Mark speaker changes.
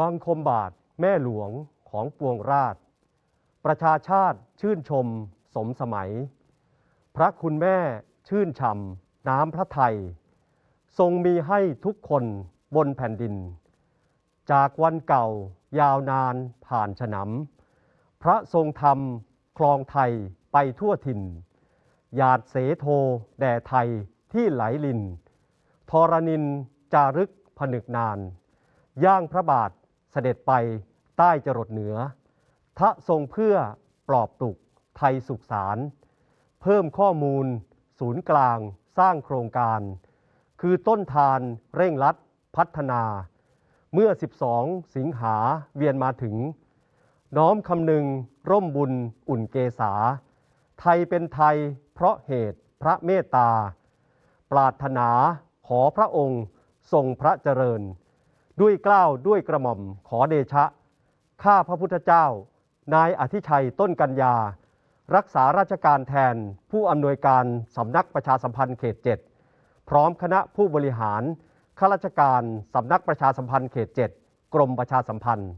Speaker 1: บังคมบาทแม่หลวงของปวงราช ประชาชาติชื่นชมสมสมัย พระคุณแม่ชื่นช่ำน้ำพระไทย ทรงมีให้ทุกคนบนแผ่นดิน จากวันเก่ายาวนานผ่านฉนำพระทรงธรรมคลองไทยไปทั่วถิ่น หยาดเสโทแด่ไทยที่ไหลลินทรนินจารึกผนึกนาน ย่างพระบาท เสด็จไปใต้จรดเหนือ ทะทรงเพื่อปลอบปลุกไทยสุขสาร เพิ่มข้อมูล ศูนย์กลางสร้างโครงการ คือต้นทานเร่งรัดพัฒนา เมื่อ 12 สิงหาเวียนมาถึง น้อมคำนึงร่มบุญอุ่นเกษา ไทยเป็นไทยเพราะเหตุพระเมตตา ปรารถนาขอพระองค์ทรงพระเจริญ ด้วยเกล้าวด้วยกระหม่อมขอเดชะ ข้าพระพุทธเจ้า นายอธิชัยต้นกัญญา รักษาราชการแทนผู้อำนวยการสำนักประชาสัมพันธ์เขต7พร้อมคณะผู้บริหารข้าราชการสำนักประชาสัมพันธ์เขต7กรมประชาสัมพันธ์